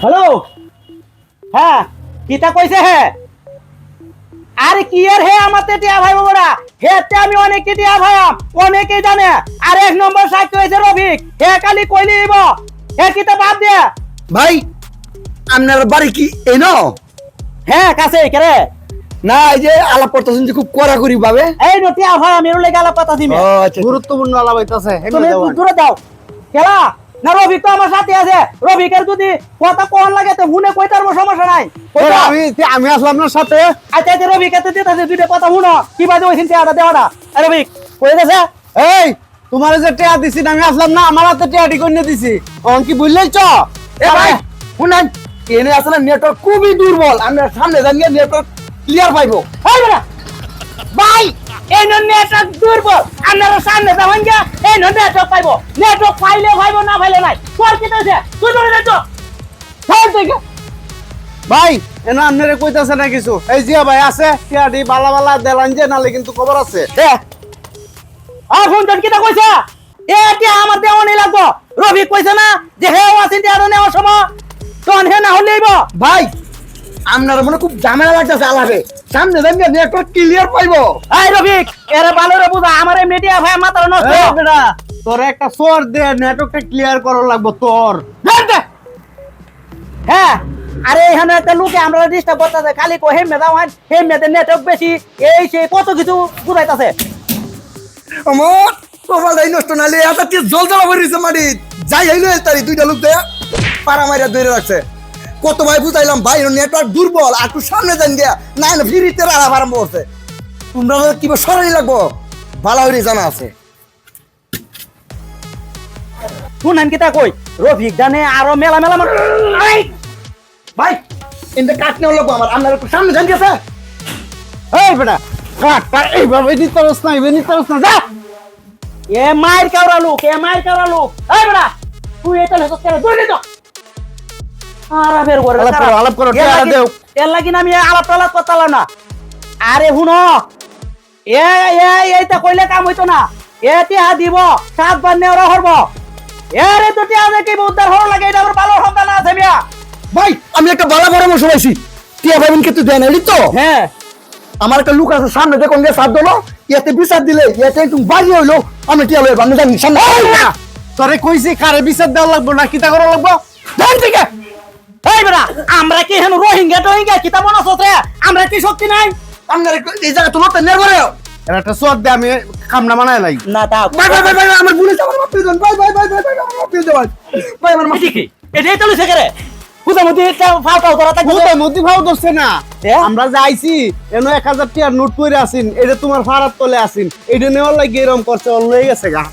Hello? হ্যাঁ কিতা কইছে হে? আরে কি আর হে আমাতে টিয়া ভাই বাবারা হেতে আমি অনেকে টিয়া ভাইয়াম অনেকে জানে। আর এক নম্বর সাক্ষী হয়েছে রফিক। হে কালি কইলি ইব হে কিতা বাদ দে। ভাই আপনার বাড়ি কি এই ন? হ্যাঁ কাছে কেরে? না এই যে আলাপ করতেছেন যে খুব কড়াকড়ি ভাবে। এই নো টিয়া ভাই আমি রুলে গালা পাতা দিমে আচ্ছা গুরুত্বপূর্ণ আলাপ হইতাছে তুমি দূরে দাও খেলা? না রফিক তো আমার সাথে আছে। রফিকের যদি কথা কোন লাগে তো হুনে কই তারবো সমস্যা নাই। আমি আমি আসলাম আপনার সাথে। আচ্ছা আচ্ছা রফিক এত দিতে আছে দুইটা কথা শুনো। কি বাজে ওই চিন্তা আটা দেওয়াটা? এ রফিক কই গেছে? এই তোমার যে টেয়া দিছি না, আমি আসলাম না আমার হাতে টেয়াটি করে দিছি। অন কি বুঝলেই চ এ ভাই শুনেন এনে আসলে নেটওয়ার্ক খুবই দুর্বল। আমরা সামনে জানিয়ে নেটওয়ার্ক ক্লিয়ার পাইবো এই বেটা। ভাই এই নো নেটওয়ার্ক দুর্বল আপনারা সামনে যাবেন গিয়া এই নো নেটওয়ার্ক পাইবো। নেটওয়ার্ক পাইলে পাইবো না পাইলে নাই। তোর কি হইছে? তুই ধরে দেখো হ্যাঁ ঠিক ভাই এনা আপনারে কইতাছে না কিছু। এই জিয়া ভাই আছে টেয়াটি বালা বালা দেলান যে নালে কিন্তু খবর আছে। এ আ ফোন তোর কিটা কইছে? এটি আমার দেওয়া নেই লাগবো। রফিক কইছে না যে হে ওয়াসিন দিয়ে আরও নেওয়ার সময়। তখন হে না হলেইব ভাই আপনার মনে খুব ঝামেলা লাগতেছে আলাপে। সামনে জানিয়ে নেটওয়ার্ক ক্লিয়ার পাইবো। এই রফিক এরে ভালো রে বুঝা আমার মিডিয়া ভাই মাথার নষ্ট বেটা তোর একটা সোর দে নেটওয়ার্কটা ক্লিয়ার করার লাগবো তোর। হ্যাঁ আরে এখানে একটা লোকে আমরা ডিস্টার্ব করতেছে খালি কো হেমে দাও হান হেমে নেটওয়ার্ক বেশি। এই সেই কত কিছু বুঝাইতাছে। আমার কপালটাই নষ্ট নালে এত কি জল জমা করেছে মাটি? যাই হইল তারি দুইটা লোক দেয়া পাড়া মাইরা ধরে রাখছে। কত ভাই বুঝাইলাম, ভাই নেটওয়ার্ক দুর্বল, আর একটু সামনে যান গিয়া, না না ফিরিতে আরাম আরম্ভ করছে। তোমরা কি সরাই লাগবো? ভালো হইলে জানা আছে। শুনান কিতা কই? রফিক জানে, আরও মেলা মেলা ভাই এনতে কাট নেওয়া লাগবো আমার, আপনার একটু সামনে যান গেছে এই বেটা কাটটা এইভাবে নিতে পারস না এইভাবে নিতে পারস না, যা। এ মায়ের কাউরা লোক, এ মায়ের কাউরা লোক। এই বেটা, তুই এটা লেখো কেন তো বের করে আলাপ করো। এর লাগি না আমি আলাপ টালাপ করতালাম না। আরে শুনো এ এ এইটা কইলে কাম হইতো না। দিব সাত বার নেওয়া হরব। এরে তো টিহা দেখি উদ্ধার হওয়ার লাগে এটা আমার ভালো সন্তান আছে মিয়া। ভাই আমি একটা ভালো পরামর্শ পাইছি টিয়া ভাইবেন কিন্তু দেন এলি তো? হ্যাঁ। আমার একটা লোক আছে সামনে দেখুন সাথ দিলো। ইয়াতে বিচার দিলে ইয়াতে একটু বাড়ি হইল। আমি টিয়া আমি জানি সামনে তোরে কইছি কারে বিচার দেওয়া লাগবো না কিতা করা লাগবো? এই বেটা আমরা কি হেন রোহিঙ্গা টোহিঙ্গা? কিতা মনে আছে আমরা কি শক্তি নাই? একটু এই জায়গা তো লোকটা নের করে একটা সোর দে আমি কামনা বানায় লাই না তা ভাই ভাই ভাই ভাই আমার আমার দিন। ভাই ভাই ভাই ভাই ভাই আমার ভাই ভাই আমার এটি কি? এটাই তো লইছে করে করা না? আমরা যে আইছি এনো এক হাজার টিয়ার নোট পরে আসিন এটা তোমার ফারাত তলে আসিন এটা নেওয়ার লাগে এরকম করছে লয়ে গেছে গা।